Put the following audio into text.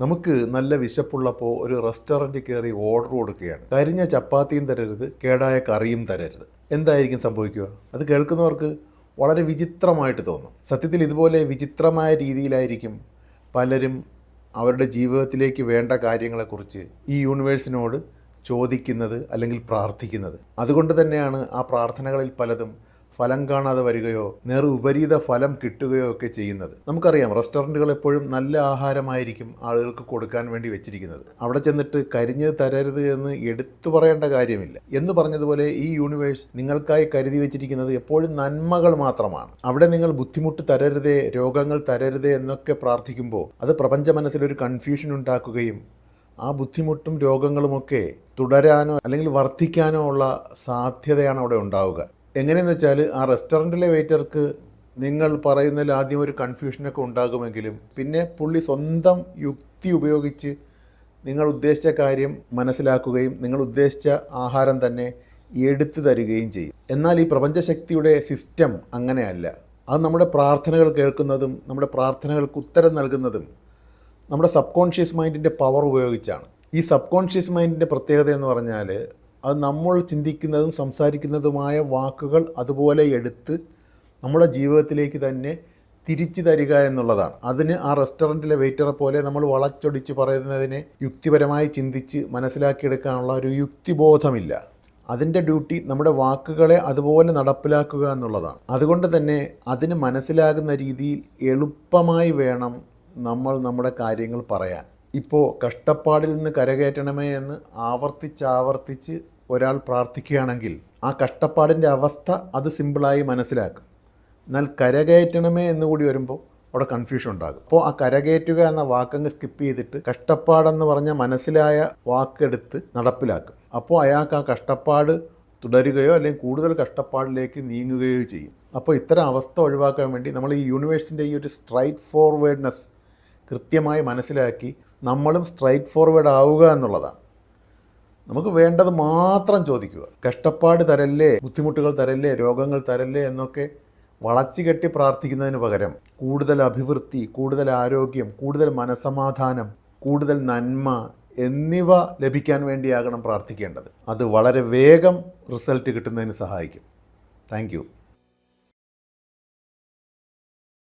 നമുക്ക് നല്ല വിശപ്പുള്ളപ്പോൾ ഒരു റെസ്റ്റോറന്റ് കയറി ഓർഡർ കൊടുക്കുകയാണ്. കരിഞ്ഞ ചപ്പാത്തിയും തരരുത് കേടായ കറിയും തരരുത്. എന്തായിരിക്കും സംഭവിക്കുക? അത് കേൾക്കുന്നവർക്ക് വളരെ വിചിത്രമായിട്ട് തോന്നും. സത്യത്തിൽ ഇതുപോലെ വിചിത്രമായ രീതിയിലായിരിക്കും പലരും അവരുടെ ജീവിതത്തിലേക്ക് വേണ്ട കാര്യങ്ങളെക്കുറിച്ച് ഈ യൂണിവേഴ്സിനോട് ചോദിക്കുന്നത് അല്ലെങ്കിൽ പ്രാർത്ഥിക്കുന്നത്. അതുകൊണ്ട് തന്നെയാണ് ആ പ്രാർത്ഥനകളിൽ പലതും ഫലം കാണാതെ വരികയോ നേർ വിപരീത ഫലം കിട്ടുകയോ ഒക്കെ ചെയ്യുന്നത്. നമുക്കറിയാം റെസ്റ്റോറന്റുകൾ എപ്പോഴും നല്ല ആഹാരമായിരിക്കും ആളുകൾക്ക് കൊടുക്കാൻ വേണ്ടി വെച്ചിരിക്കുന്നത്. അവിടെ ചെന്നിട്ട് കരിഞ്ഞത് തരരുത് എന്ന് എടുത്തു പറയേണ്ട കാര്യമില്ല. എന്ന് പറഞ്ഞതുപോലെ ഈ യൂണിവേഴ്സ് നിങ്ങൾക്കായി കരുതി വെച്ചിരിക്കുന്നത് എപ്പോഴും നന്മകൾ മാത്രമാണ്. അവിടെ നിങ്ങൾ ബുദ്ധിമുട്ട് തരരുതേ രോഗങ്ങൾ തരരുതേ എന്നൊക്കെ പ്രാർത്ഥിക്കുമ്പോൾ അത് പ്രപഞ്ച മനസ്സിലൊരു കൺഫ്യൂഷൻ ഉണ്ടാക്കുകയും ആ ബുദ്ധിമുട്ടും രോഗങ്ങളുമൊക്കെ തുടരാനോ അല്ലെങ്കിൽ വർദ്ധിക്കാനോ ഉള്ള സാധ്യതയാണ് അവിടെ ഉണ്ടാവുക. എങ്ങനെയെന്ന് വെച്ചാൽ ആ റെസ്റ്റോറന്റിലെ വെയിറ്റർക്ക് നിങ്ങൾ പറയുന്നതിൽ ആദ്യം ഒരു കൺഫ്യൂഷനൊക്കെ ഉണ്ടാകുമെങ്കിലും പിന്നെ പുള്ളി സ്വന്തം യുക്തി ഉപയോഗിച്ച് നിങ്ങൾ ഉദ്ദേശിച്ച കാര്യം മനസ്സിലാക്കുകയും നിങ്ങൾ ഉദ്ദേശിച്ച ആഹാരം തന്നെ എടുത്തു തരികയും ചെയ്യും. എന്നാൽ ഈ പ്രപഞ്ചശക്തിയുടെ സിസ്റ്റം അങ്ങനെയല്ല. അത് നമ്മുടെ പ്രാർത്ഥനകൾ കേൾക്കുന്നതും നമ്മുടെ പ്രാർത്ഥനകൾക്ക് ഉത്തരം നൽകുന്നതും നമ്മുടെ സബ് കോൺഷ്യസ് മൈൻഡിന്റെ പവർ ഉപയോഗിച്ചാണ്. ഈ സബ് കോൺഷ്യസ് മൈൻഡിന്റെ പ്രത്യേകത എന്ന് പറഞ്ഞാൽ അത് നമ്മൾ ചിന്തിക്കുന്നതും സംസാരിക്കുന്നതുമായ വാക്കുകൾ അതുപോലെ എടുത്ത് നമ്മുടെ ജീവിതത്തിലേക്ക് തന്നെ തിരിച്ചു തരിക എന്നുള്ളതാണ്. അതിന് ആ റെസ്റ്റോറന്റിലെ വെയിറ്ററെ പോലെ നമ്മൾ വളച്ചൊടിച്ച് പറയുന്നതിനെ യുക്തിപരമായി ചിന്തിച്ച് മനസ്സിലാക്കിയെടുക്കാനുള്ള ഒരു യുക്തിബോധമില്ല. അതിന്റെ ഡ്യൂട്ടി നമ്മുടെ വാക്കുകളെ അതുപോലെ നടപ്പിലാക്കുക എന്നുള്ളതാണ്. അതുകൊണ്ട് തന്നെ അതിന് മനസ്സിലാകുന്ന രീതിയിൽ എളുപ്പമായി വേണം നമ്മൾ നമ്മുടെ കാര്യങ്ങൾ പറയാൻ. ഇപ്പോൾ കഷ്ടപ്പാടിൽ നിന്ന് കരകയറ്റണമേ എന്ന് ആവർത്തിച്ചാവർത്തിച്ച് ഒരാൾ പ്രാർത്ഥിക്കുകയാണെങ്കിൽ ആ കഷ്ടപ്പാടിന്റെ അവസ്ഥ അത് സിമ്പിളായി മനസ്സിലാക്കും. എന്നാൽ കരകയറ്റണമേ എന്ന് കൂടി വരുമ്പോൾ അവിടെ കൺഫ്യൂഷൻ ഉണ്ടാകും. അപ്പോൾ ആ കരകയറ്റുക എന്ന വാക്കങ്ങ് സ്കിപ്പ് ചെയ്തിട്ട് കഷ്ടപ്പാടെന്ന് പറഞ്ഞ മനസ്സിലായ വാക്കെടുത്ത് നടപ്പിലാക്കും. അപ്പോൾ അയാൾക്ക് ആ കഷ്ടപ്പാട് തുടരുകയോ അല്ലെങ്കിൽ കൂടുതൽ കഷ്ടപ്പാടിലേക്ക് നീങ്ങുകയോ ചെയ്യും. അപ്പോൾ ഇത്തരം അവസ്ഥ ഒഴിവാക്കാൻ വേണ്ടി നമ്മൾ ഈ യൂണിവേഴ്സിന്റെ ഈ ഒരു സ്ട്രൈറ്റ് ഫോർവേഡ്നെസ് കൃത്യമായി മനസ്സിലാക്കി നമ്മളും സ്ട്രൈറ്റ് ഫോർവേഡ് ആവുക എന്നുള്ളതാണ്. നമുക്ക് വേണ്ടത് മാത്രം ചോദിക്കുക. കഷ്ടപ്പാട് തരല്ലേ ബുദ്ധിമുട്ടുകൾ തരല്ലേ രോഗങ്ങൾ തരല്ലേ എന്നൊക്കെ വളച്ചു കെട്ടി പ്രാർത്ഥിക്കുന്നതിന് പകരം കൂടുതൽ അഭിവൃദ്ധി കൂടുതൽ ആരോഗ്യം കൂടുതൽ മനസമാധാനം കൂടുതൽ നന്മ എന്നിവ ലഭിക്കാൻ വേണ്ടിയാകണം പ്രാർത്ഥിക്കേണ്ടത്. അത് വളരെ വേഗം റിസൾട്ട് കിട്ടുന്നതിന് സഹായിക്കും. താങ്ക്